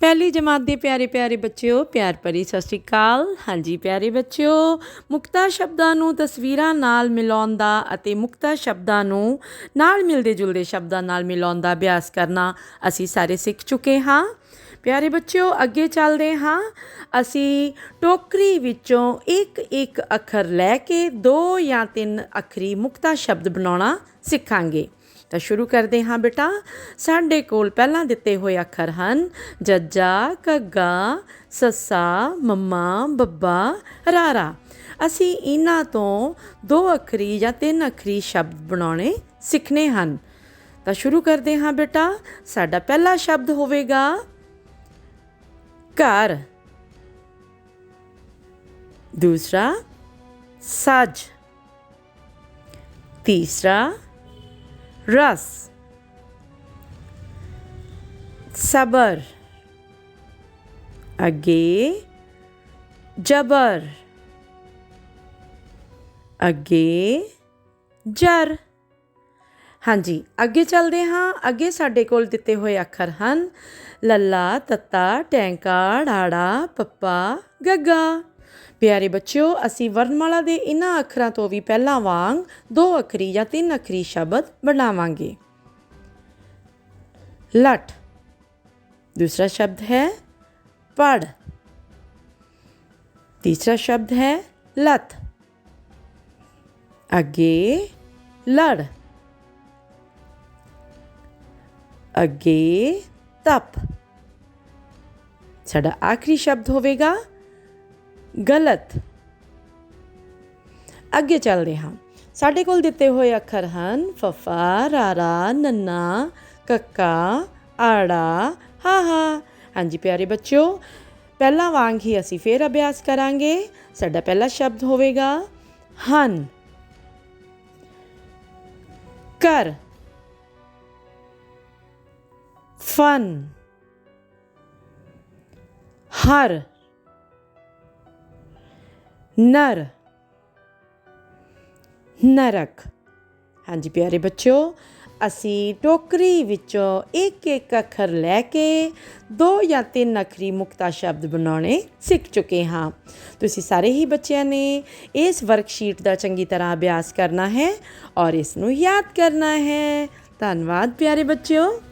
ਪਹਿਲੀ ਜਮਾਤ ਦੇ ਪਿਆਰੇ ਪਿਆਰੇ ਬੱਚਿਓ, ਪਿਆਰ ਭਰੀ ਸਤਿ ਸ਼੍ਰੀ ਅਕਾਲ। ਹਾਂਜੀ, ਪਿਆਰੇ ਬੱਚਿਓ, ਮੁਕਤਾ ਸ਼ਬਦਾਂ ਨੂੰ ਤਸਵੀਰਾਂ ਨਾਲ ਮਿਲਾਉਣ ਦਾ ਅਤੇ ਮੁਕਤਾ ਸ਼ਬਦਾਂ ਨੂੰ ਨਾਲ ਮਿਲਦੇ ਜੁਲਦੇ ਸ਼ਬਦਾਂ ਨਾਲ ਮਿਲਾਉਣ ਦਾ ਅਭਿਆਸ ਕਰਨਾ ਅਸੀਂ ਸਾਰੇ ਸਿੱਖ ਚੁੱਕੇ ਹਾਂ। ਪਿਆਰੇ ਬੱਚਿਓ, ਅੱਗੇ ਚੱਲਦੇ ਹਾਂ। ਅਸੀਂ ਟੋਕਰੀ ਵਿੱਚੋਂ ਇੱਕ ਇੱਕ ਅੱਖਰ ਲੈ ਕੇ ਦੋ ਜਾਂ ਤਿੰਨ ਅੱਖਰੀ ਮੁਕਤਾ ਸ਼ਬਦ ਬਣਾਉਣਾ ਸਿੱਖਾਂਗੇ। ਤਾਂ ਸ਼ੁਰੂ ਕਰਦੇ ਹਾਂ ਬੇਟਾ। ਸਾਡੇ ਕੋਲ ਪਹਿਲਾਂ ਦਿੱਤੇ ਹੋਏ ਅੱਖਰ ਹਨ, ਜੱਜਾ ਕੱਗਾ ਸੱਸਾ, ਮੰਮਾ, ਬੱਬਾ, ਰਾਰਾ। ਅਸੀਂ ਇਹਨਾਂ ਤੋਂ ਦੋ ਅੱਖਰੀ ਜਾਂ ਤਿੰਨ ਅੱਖਰੀ ਸ਼ਬਦ ਬਣਾਉਣੇ ਸਿੱਖਣੇ ਹਨ। ਤਾਂ ਸ਼ੁਰੂ ਕਰਦੇ ਹਾਂ ਬੇਟਾ। ਸਾਡਾ ਪਹਿਲਾ ਸ਼ਬਦ ਹੋਵੇਗਾ ਘਰ। ਦੂਸਰਾ, ਸੱਜ। ਤੀਸਰਾ रस सबर अगे जबर ਅੱਗੇ ਜਰ ਹਾਂਜੀ ਅੱਗੇ ਚੱਲਦੇ ਹਾਂ ਅੱਗੇ ਸਾਡੇ ਕੋਲ ਦਿੱਤੇ ਹੋਏ ਅੱਖਰ ਹਨ ਲੱਲਾ ਤੱਤਾ ਟੈਂਕਾ ੜਾੜਾ ਪੱਪਾ ਗੱਗਾ ਪਿਆਰੇ ਬੱਚਿਓ ਅਸੀਂ ਵਰਣਮਾਲਾ ਦੇ ਇਹਨਾਂ ਅੱਖਰਾਂ ਤੋਂ ਵੀ ਪਹਿਲਾਂ ਵਾਂਗ ਦੋ ਅੱਖਰੀ ਜਾਂ ਤਿੰਨ ਅੱਖਰੀ ਸ਼ਬਦ ਬਣਾਵਾਂਗੇ ਲਟ दूसरा शब्द है पढ़ तीसरा शब्द है लत ਅੱਗੇ ਲੜ ਅੱਗੇ ਤਪ ਸਾਡਾ ਆਖਰੀ ਸ਼ਬਦ ਹੋਵੇਗਾ ਗਲਤ। ਅੱਗੇ ਚੱਲਦੇ ਹਾਂ। ਸਾਡੇ ਕੋਲ ਦਿੱਤੇ ਹੋਏ ਅੱਖਰ ਹਨ, ਫਫਾ, ਰਾਰਾ, ਨੰਨਾ, ਕੱਕਾ, ਆੜਾ ਹਾ ਹਾਹਾ। ਹਾਂਜੀ ਪਿਆਰੇ ਬੱਚਿਓ, ਪਹਿਲਾਂ ਵਾਂਗ ਹੀ ਅਸੀਂ ਫੇਰ ਅਭਿਆਸ ਕਰਾਂਗੇ। ਸਾਡਾ ਪਹਿਲਾ ਸ਼ਬਦ ਹੋਵੇਗਾ ਹਨ। ਕਰ। ਫਨ। ਹਰ। ਨਰ। ਨਰਕ। ਹਾਂਜੀ ਪਿਆਰੇ ਬੱਚਿਓ, ਅਸੀਂ ਟੋਕਰੀ ਵਿੱਚੋਂ ਇੱਕ ਇੱਕ ਅੱਖਰ ਲੈ ਕੇ ਦੋ ਜਾਂ ਤਿੰਨ ਅੱਖਰੀ ਮੁਕਤਾ ਸ਼ਬਦ ਬਣਾਉਣੇ ਸਿੱਖ ਚੁੱਕੇ ਹਾਂ। ਤੁਸੀਂ ਸਾਰੇ ਹੀ ਬੱਚਿਆਂ ਨੇ ਇਸ ਵਰਕਸ਼ੀਟ ਦਾ ਚੰਗੀ ਤਰ੍ਹਾਂ ਅਭਿਆਸ ਕਰਨਾ ਹੈ ਔਰ ਇਸ ਨੂੰ ਯਾਦ ਕਰਨਾ ਹੈ। ਧੰਨਵਾਦ ਪਿਆਰੇ ਬੱਚਿਓ।